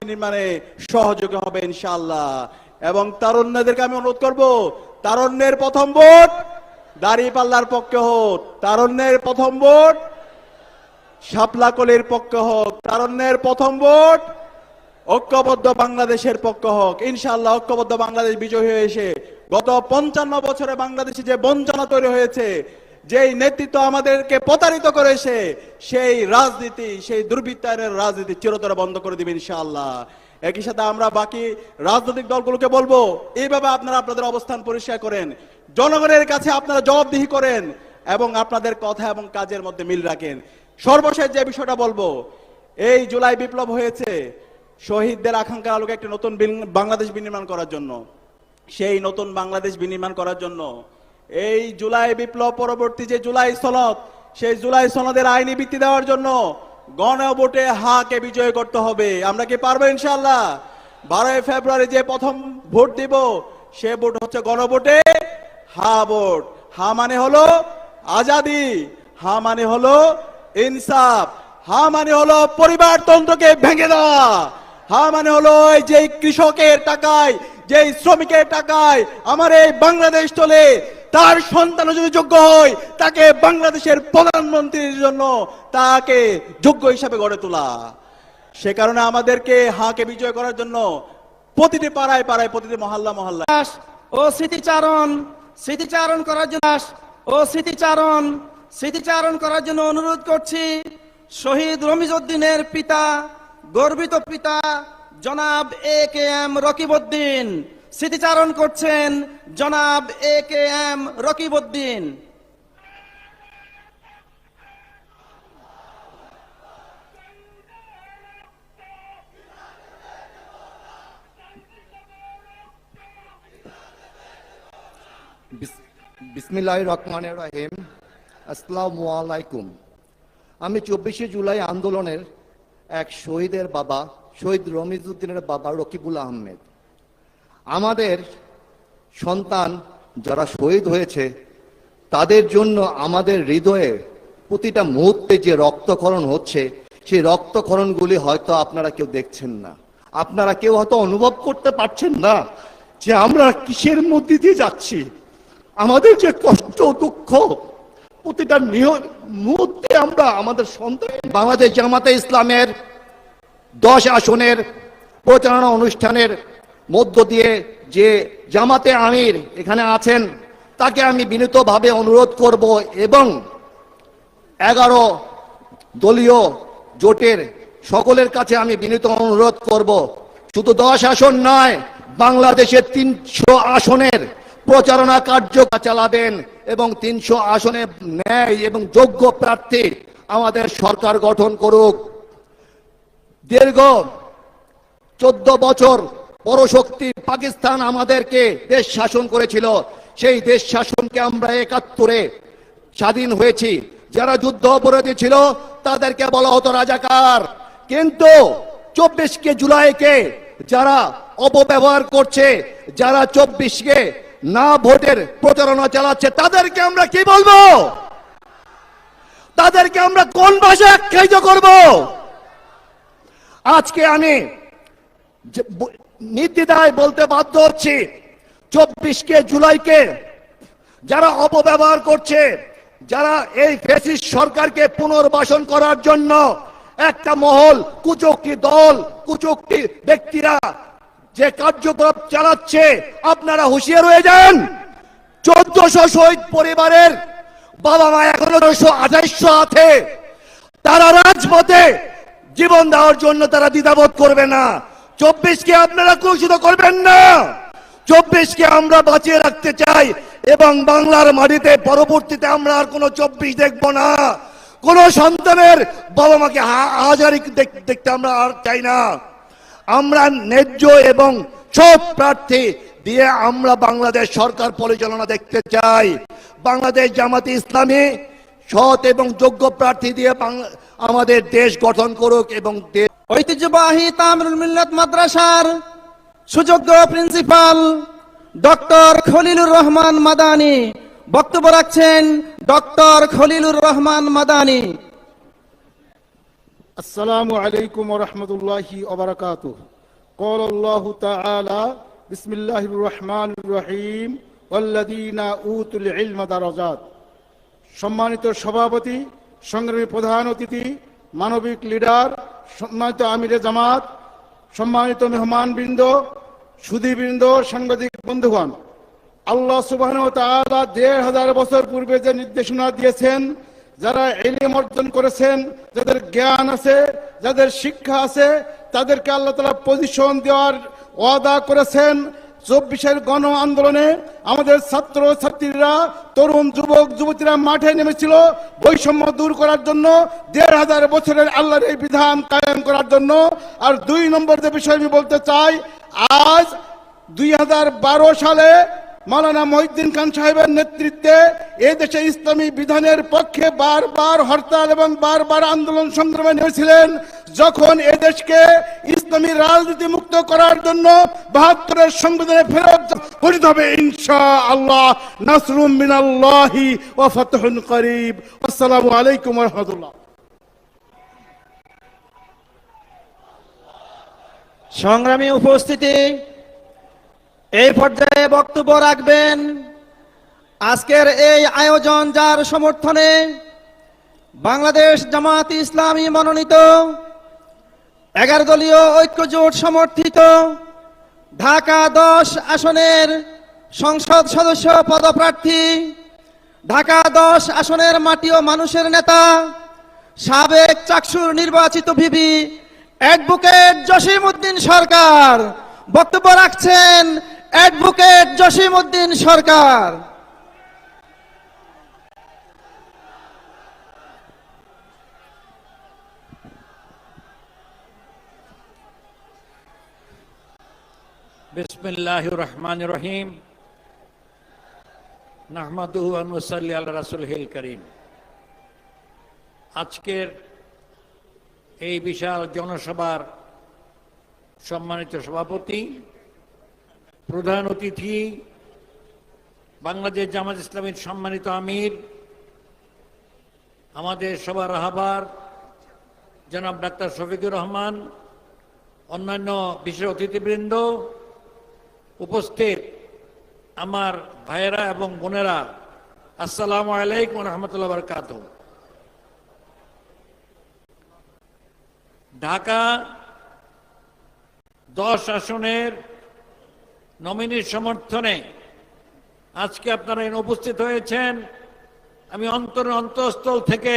বিনির্মাণে সহযোগী হবে ইনশাআল্লাহ। এবং তারুণ্যদেরকে আমি অনুরোধ করব, তারুণ্যের প্রথম ভোট দাড়ি পাল্লার পক্ষে হোক, তারুণ্যের প্রথম ভোট শাপলা কলির পক্ষে হোক, তারুণ্যের প্রথম ভোট ঐক্যবদ্ধ বাংলাদেশের পক্ষ হোক। ইনশাআল্লাহ ঐক্যবদ্ধ বাংলাদেশ বিজয় হয়ে এসে গত পঞ্চান্ন বছরে বাংলাদেশে যে বঞ্চনা তৈরি হয়েছে যেই নেতৃত্ব আমাদেরকে প্রতারিত করেছে, সেই রাজনীতি, সেই দুর্বৃত্তায়নের রাজনীতি চিরতরে বন্ধ করে দিবে ইনশাআল্লাহ। একই সাথে আমরা বাকি রাজনৈতিক দলগুলোকে বলব, এইভাবে আপনারা আপনাদের অবস্থান পরিষ্কার করেন। জনগণের কাছে আপনারা জবাবদিহি করেন এবং আপনাদের কথা এবং কাজের মধ্যে মিল রাখেন। সর্বশেষ যে বিষয়টা বলব, এই জুলাই বিপ্লব হয়েছে শহীদদের আকাঙ্ক্ষার আলোকে একটি নতুন বাংলাদেশ বিনির্মাণ করার জন্য। সেই নতুন বাংলাদেশ বিনির্মাণ করার জন্য এই জুলাই বিপ্লব পরবর্তী যে জুলাই সনদ, সেই জুলাই সনদের আইনি ভিত্তি দেওয়ার জন্য গণভোটে হাকে বিজয় করতে হবে। আমরা কি পারব ইনশাল্লাহ বারোই ফেব্রুয়ারি যে প্রথম ভোট দিব, সে ভোট হচ্ছে গণভোটে হা ভোট। হা মানে হলো আজাদি, হা মানে হলো ইনসাফ, হা মানে হলো পরিবারতন্ত্রকে ভেঙে দেওয়া, হা মানে হলো যে কৃষকের টাকায় যে শ্রমিকের টাকায় আমার এই বাংলাদেশ চলে তার সন্তান যদি যোগ্য হয়, তাকে বাংলাদেশের প্রধানমন্ত্রীর জন্য তাকে যোগ্য হিসাবে গড়ে তোলা। সে কারণে আমাদেরকে হাকে বিজয় করার জন্য প্রতিটি পাড়ায় পাড়ায় প্রতিটি মহল্লা মহল্লা ও স্মৃতিচারণ স্মৃতিচারণ করার জন্য ও স্মৃতিচারণ স্মৃতিচারণ করার জন্য অনুরোধ করছি, শহীদ রমিজউদ্দিনের পিতা, গর্বিত পিতা, জনাব এ কে এম রকিবউদ্দিন। স্মৃতিচারণ করছেন জনাব এ কে এম রকিবউদ্দিন। বিসমিল্লাহ রহমানের রহিম। আসসালামু আলাইকুম। আমি চব্বিশে জুলাই আন্দোলনের এক শহীদের বাবা, শহীদ রমিজউদ্দিনের বাবা রকিবুল আহমেদ। আমাদের সন্তান যারা শহীদ হয়েছে, তাদের জন্য আমাদের হৃদয়ে প্রতিটা মুহূর্তে যে রক্তক্ষরণ হচ্ছে, সেই রক্তক্ষরণগুলি হয়তো আপনারা কেউ দেখছেন না। আপনারা কেউ হয়তো অনুভব করতে পারছেন না যে আমরা কিসের মধ্যে দিয়ে যাচ্ছি। আমাদের যে কষ্ট, দুঃখ, প্রতিটা মুহূর্তে আমরা আমাদের সন্তান বাংলাদেশ জামাতে ইসলামের দশ আসনের প্রচারণা অনুষ্ঠানের মধ্য দিয়ে যে জামাতে আমির এখানে আছেন, তাকে আমি বিনীতভাবে অনুরোধ করব এবং এগারো দলীয় জোটের সকলের কাছে আমি বিনীত অনুরোধ করব। শুধু দশ আসন নয়, বাংলাদেশের তিনশো আসনের প্রচারণা কার্য চালাবেন এবং তিনশো আসনে ন্যায় এবং যোগ্য প্রার্থী আমাদের সরকার গঠন করুক। দীর্ঘ চোদ্দ বছর পরশক্তি পাকিস্তান আমাদেরকে দেশ শাসন করেছিল। সেই দেশ শাসনকে আমরা একাত্তরে স্বাধীন হয়েছি। যারা যুদ্ধ অপরাধী ছিল, তাদেরকে বলা হতো রাজাকার। কিন্তু চব্বিশকে জুলাইকে যারা অপব্যবহার করছে, যারা চব্বিশকে না ভোটের প্রচারণা চালাচ্ছে, তাদেরকে আমরা কি বলব? তাদেরকে আমরা কোন ভাষায় আখ্যায়িত করব? আজকে আমি নির্দ্বিধায় বলতে বাধ্য হচ্ছি। চব্বিশকে জুলাইকে যারা অপব্যবহার করছে, যারা এই ফেসিস সরকারকে পুনর্বাসন করার জন্য একটা মহল, কুচক্রি দল, কুচক্রি ব্যক্তিরা যে কার্যকলাপ চালাচ্ছে, আপনারা হুঁশিয়ার হয়ে যান। চোদ্দশো শহীদ পরিবারের বাবা মা এখনও আঠাইশশো আছে তারা রাজপথে জীবন দেওয়ার জন্য তারা দ্বিধাবোধ করবে না। চব্বিশকে আপনারা কলুষিত করবেন না। চব্বিশকে আমরা বাঁচিয়ে রাখতে চাই এবং বাংলার মাটিতে পরবর্তীতে আমরা আর কোনো চব্বিশ দেখব না। কোন সন্তানের বাবা মাকে হাজারি দেখতে আমরা আর চাই না। আমরা ন্যায্য এবং সব প্রার্থী দিয়ে আমরা বাংলাদেশ সরকার পরিচালনা দেখতে চাই। বাংলাদেশ জামাতি ইসলামী সৎ এবং যোগ্য প্রার্থী দিয়ে আমাদের দেশ গঠন করুক এবং দেশ ঐতিহ্যবাহী তামরুল মিল্লাত মাদ্রাসার সুযোগ্য প্রিন্সিপাল ডক্টর খলিলুর রহমান মাদানি বক্তব্য রাখছেন ডক্টর খলিলুর রহমান মাদানি السلام عليكم ورحمة الله وبركاته قال الله تعالى بسم الله الرحمن الرحيم والذين أوتوا العلم درجات সম্মানিত সভাপতি সংগ্রামী প্রধান অতিথি মানবিক লিডার সম্মানিত আমিরে জামাত, সম্মানিত মেহমানবৃন্দ সুদীবৃন্দ সাংবাদিক বন্ধুগণ, আল্লাহ সুবাহ দেড় হাজার বছর পূর্বে যে নির্দেশনা দিয়েছেন, যারা এলিম অর্জন করেছেন, যাদের জ্ঞান আছে, যাদের শিক্ষা আছে, তাদেরকে আল্লাহ তালা পজিশন দেওয়ার ওয়াদা করেছেন চব্বিশের গণ আন্দোলনে আমাদের ছাত্র ছাত্রীরা, তরুণ যুবক, যুবতীরা মাঠে নেমেছিল। বৈষম্য দূর করার জন্য, দেড় হাজার বছরের আল্লাহর এই বিধান কায়েম করার জন্য। আর দুই নম্বর যে বিষয় আমি বলতে চাই, আজ দুই হাজার বারো সালে মাওলানা মহিউদ্দিন খান সাহেবের নেতৃত্বে এ দেশে ইসলামী বিধানের পক্ষে বারবার হরতাল এবং বারবার আন্দোলন সংগ্রামে নেমেছিলেন, যখন এ দেশকে ইসলামী রাজনীতি মুক্ত করার জন্য বাহাত্তরের সংবিধানে ফেরত গঠিত হবে। ইনশা আল্লাহ নাসরুম মিনাল্লাহি ওয়া ফাতহুন করিব। আসসালামু আলাইকুম রাহমাতুল্লাহ। সংগ্রামী উপস্থিতি এই পর্যায়ে বক্তব্য রাখবেন। আজকের এই আয়োজন যার সমর্থনে বাংলাদেশ জামাত ইসলামী মনোনীত এগারো দলীয় ঐক্যজোট সমর্থিত ঢাকা দশ আসনের সংসদ সদস্য পদপ্রার্থী, ঢাকা দশ আসনের মাটি ও মানুষের নেতা, সাবেক চাকসুর নির্বাচিত ভিপি অ্যাডভোকেট জসিম উদ্দিন সরকার। বক্তব্য রাখছেন অ্যাডভোকেট জসিম উদ্দিন সরকার। বিসমিল্লাহ রহমান রহিম নাহমাদুহু আনুসাল্লি আল্লাহ রাসুল হিল করিম। আজকের এই বিশাল জনসভার সম্মানিত সভাপতি প্রধান অতিথি, বাংলাদেশ জামাত ইসলামীর সম্মানিত আমির, আমাদের সবার রাহাবার জনাব ডাক্তার শফিকুর রহমান, অন্যান্য বিশেষ অতিথিবৃন্দ উপস্থিত, আমার ভাইয়েরা এবং বোনেরা, আসসালামু আলাইকুম রহমতুল্লাহ বরকাত ঢাকা দশ আসনের নমিনির সমর্থনে আজকে আপনারা এখানে উপস্থিত হয়েছেন। আমি অন্তর অন্তঃস্থল থেকে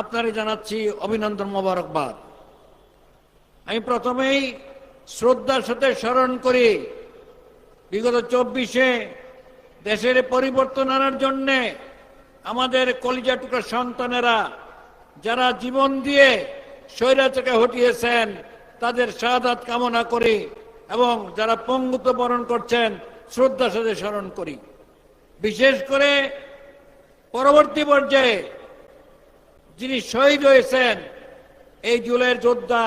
আপনারা জানাচ্ছি অভিনন্দন মোবারকবাদ। আমি প্রথমেই শ্রদ্ধার সাথে স্মরণ করি, বিগত চব্বিশে দেশের পরিবর্তন আনার জন্যে আমাদের কলিজা টুকরা সন্তানেরা যারা জীবন দিয়ে স্বৈরাচারকে হটিয়েছেন, তাদের শাহাদাত কামনা করি। এবং যারা পঙ্গুত্ব বরণ করছেন শ্রদ্ধার সাথে স্মরণ করি। বিশেষ করে পরবর্তী পর্যায়ে যিনি শহীদ হয়েছেন, এই জুলের যোদ্ধা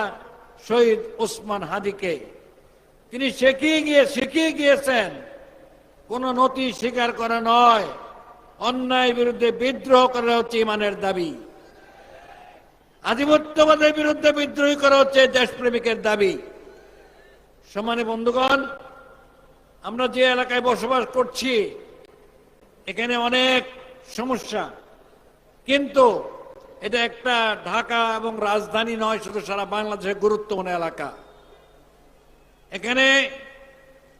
শহীদ ওসমান হাদিকে। তিনি শিখিয়ে গিয়ে, শিখিয়ে গিয়েছেন, কোন নথি স্বীকার করা নয় অন্যায় বিরুদ্ধে বিদ্রোহ করা হচ্ছে ইমানের দাবি। আধিপত্যবাদের বিরুদ্ধে বিদ্রোহী করা হচ্ছে দেশপ্রেমিকের দাবি। সমানে বন্ধুগণ, আমরা যে এলাকায় বসবাস করছি, এখানে অনেক সমস্যা। কিন্তু এটা একটা ঢাকা এবং রাজধানী নয়, শুধু সারা বাংলাদেশের গুরুত্বপূর্ণ এলাকা। এখানে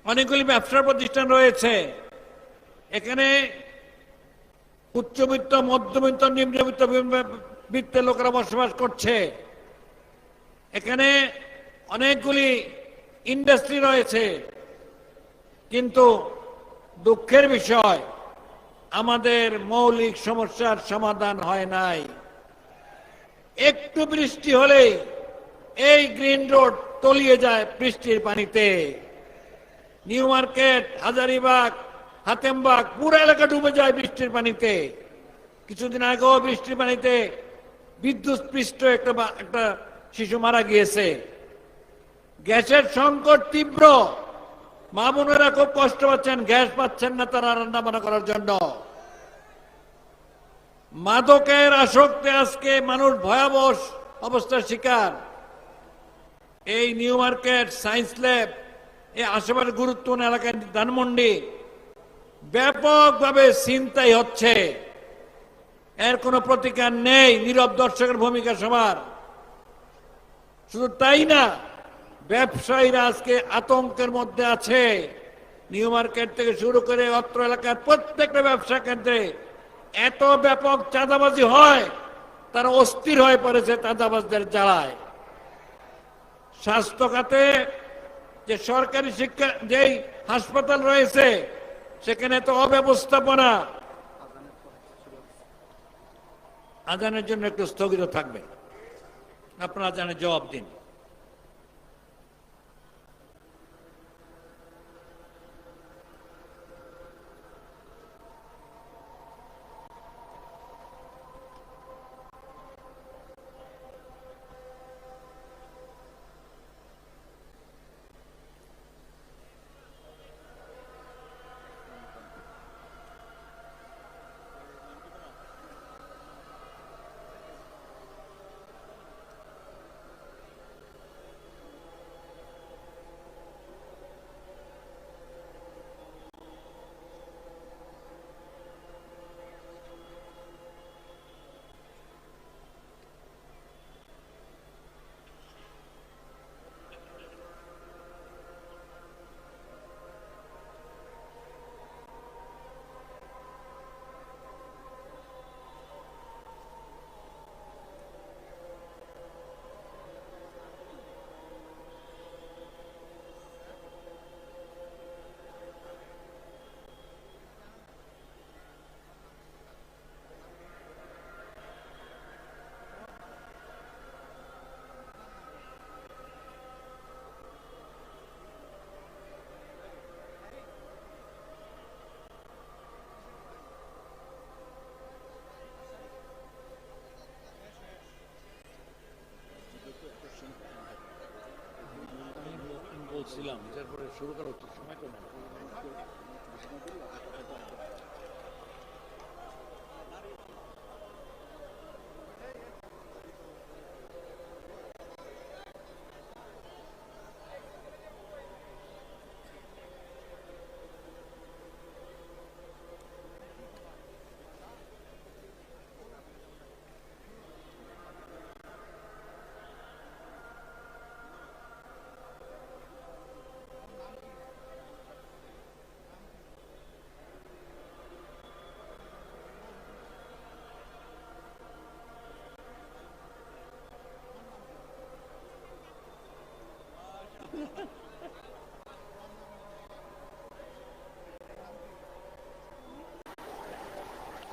অনেকগুলি ব্যবসার প্রতিষ্ঠান রয়েছে। এখানে উচ্চবিত্ত, মধ্যবিত্ত, নিম্নবিত্ত বৃত্তের লোকেরা বসবাস করছে। এখানে অনেকগুলি ইন্ডাস্ট্রি রয়েছে। কিন্তু দুঃখের বিষয়, আমাদের মৌলিক সমস্যার সমাধান হয় নাই। একটু বৃষ্টি হলেই এই গ্রিন রোড তলিয়ে যায় বৃষ্টির পানিতে। নিউ মার্কেট, হাজারিবাগ, হাতেমবাগ, পুরো এলাকা ডুবে যায় বৃষ্টির পানিতে। কিছুদিন আগেও বৃষ্টির পানিতে বিদ্যুৎ পৃষ্ঠ একটা একটা শিশু মারা গিয়েছে। গ্যাসের সংকট তীব্র। মা বোনেরা খুব কষ্ট পাচ্ছেন, গ্যাস পাচ্ছেন না তারা রান্না বান্না করার জন্য। মাদকের আসক্তে আজকে মানুষ ভয়াবহ অবস্থার শিকার। এই নিউ মার্কেট, সায়েন্স ল্যাব, এই আশেপাশে গুরুত্বপূর্ণ এলাকায় ধানমন্ডি ব্যাপকভাবে চিন্তাই হচ্ছে। এর কোনো প্রতিকার নেই, নীরব দর্শকের ভূমিকা সবার। শুধু তাই না ব্যবসায়ীরা আজকে আতঙ্কের মধ্যে আছে। নিউ মার্কেট থেকে শুরু করে অত্র এলাকার প্রত্যেকটা ব্যবসা কেন্দ্রে এত ব্যাপক চাঁদাবাজি হয়, তারা অস্থির হয়ে পড়েছে চাঁদাবাজদের জ্বালায়। স্বাস্থ্য খাতে যে সরকারি শিক্ষা, যেই হাসপাতাল রয়েছে, সেখানে তো অব্যবস্থাপনা। আজানের জন্য একটু স্থগিত থাকবে। আপনারা আজানের জবাব দিন। বলছিলাম তারপরে শুরু করা উচিত সময় তো নেই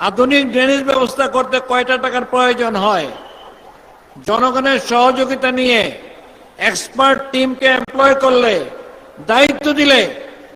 আধুনিক ড্রেনেজ ব্যবস্থা করতে কয়টা টাকার প্রয়োজন হয়? জনগণের সহযোগিতা নিয়ে এক্সপার্ট টিমকে এমপ্লয় করলে, দায়িত্ব দিলে